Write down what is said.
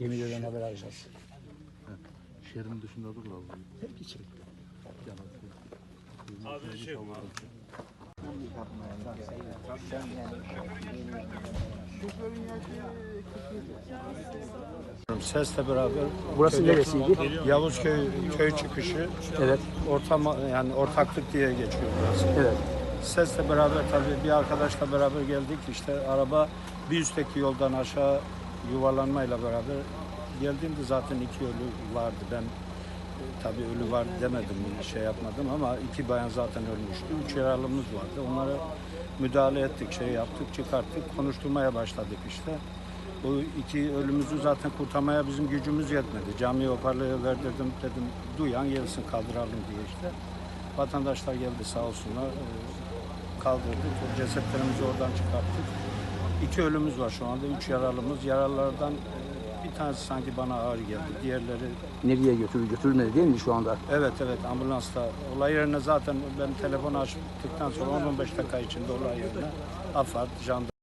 Demirören haber alacağız. Şehrin dışında da kaldı. Hep içeri. Abi şey Sesle beraber Burası köydeki neresiydi? Yavuzköy köy çıkışı Evet. ortama yani ortaklık diye geçiyor burası. Evet. Sesle beraber tabii bir arkadaşla beraber geldik işte araba bir üstteki yoldan aşağı yuvarlanmayla beraber geldiğimde zaten iki ölü vardı. Ben tabii ölü var demedim şey yapmadım ama iki bayan zaten ölmüştü. Üç yaralımız vardı. Onlara müdahale ettik, şey yaptık, çıkarttık, konuşturmaya başladık işte. Bu iki ölümüzü zaten kurtarmaya bizim gücümüz yetmedi. Cami hoparlöre verdirdim dedim duyan gelsin kaldıralım diye işte. Vatandaşlar geldi sağ olsunlar. Ee, Kaldırdık. Cesetlerimizi oradan çıkarttık. İki ölümümüz var şu anda. Üç yaralımız. Yaralılardan e, bir tanesi sanki bana ağır geldi. Diğerleri Nereye götürür götürülmedi değil mi şu anda? evet evet ambulansla. Olay yerine zaten ben telefonu açtıktan sonra 10-15 dakika içinde olay yerine AFAD, jandarma